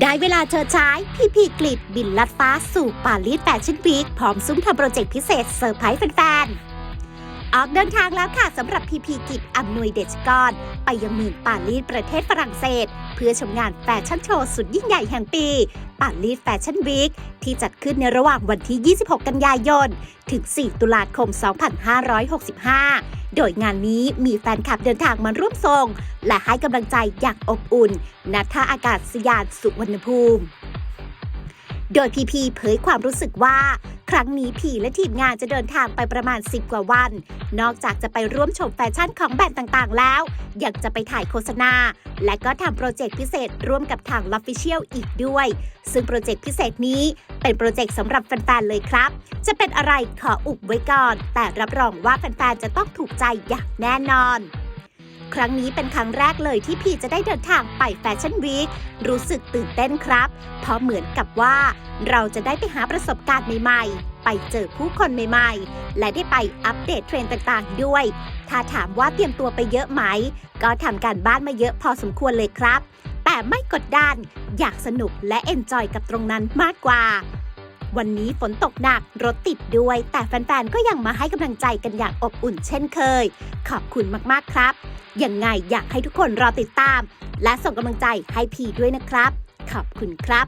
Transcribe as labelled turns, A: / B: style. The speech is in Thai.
A: ได้เวลาเชิดฉายพี่พีกลิดบินลัดฟ้าสู่ปารีสแฟชั่นวีคพร้อมซุ้มทำโปรเจกต์พิเศษเซอร์ไพรส์แฟนๆ ออกเดินทางแล้วค่ะสำหรับพีพีกิจอำนวยเดชกร ไปยังเมืองปารีสประเทศฝรั่งเศส เพื่อชมงานแฟชั่นโชว์สุดยิ่งใหญ่แห่งปีปารีสแฟชั่นวีคที่จัดขึ้นในระหว่างวันที่ 26 กันยายน ถึง 4 ตุลาคม 2565 โดยงานนี้มีแฟนคลับเดินทางมาร่วมทรงและให้กำลังใจอย่างอบอุ่นณท่าอากาศยานสุวรรณภูมิ โดยพีพีเผยความรู้สึกว่า ครั้งนี้พีและทีมงานจะเดินทางไปประมาณ 10 กว่าวัน นอกจากจะไปร่วมชมแฟชั่นของแบรนด์ต่างๆ แล้ว ยังจะไปถ่ายโฆษณา และก็ทำโปรเจกต์พิเศษร่วมกับทาง l o f f i c i a l อีกด้วย ซึ่งโปรเจกต์พิเศษนี้เป็นโปรเจกต์สำหรับแฟนๆ เลยครับ จะเป็นอะไรขออุบไว้ก่อน แต่รับรองว่าแฟนๆ จะต้องถูกใจอย่างแน่นอน ครั้งนี้เป็นครั้งแรกเลยที่พีจะได้เดินทางไปแฟชั่นวีครู้สึกตื่นเต้นครับ เพราะเหมือนกับว่าเราจะได้ไปหาประสบการณ์ใหม่ๆ ไปเจอผู้คนใหม่ๆ และได้ไปอัปเดตเทรนด์ต่างๆ ด้วย ถ้าถามว่าเตรียมตัวไปเยอะไหม ก็ทำการบ้านมาเยอะพอสมควรเลยครับ แต่ไม่กดดันอยากสนุกและเอนจอยกับตรงนั้นมากกว่าวันนี้ฝนตกหนักรถติดด้วย แต่แฟนๆ ก็ยังมาให้กำลังใจกันอย่างอบอุ่นเช่นเคย ขอบคุณมากๆครับ ยังไงอยากให้ทุกคนรอติดตาม และส่งกำลังใจให้พีด้วยนะครับ ขอบคุณครับ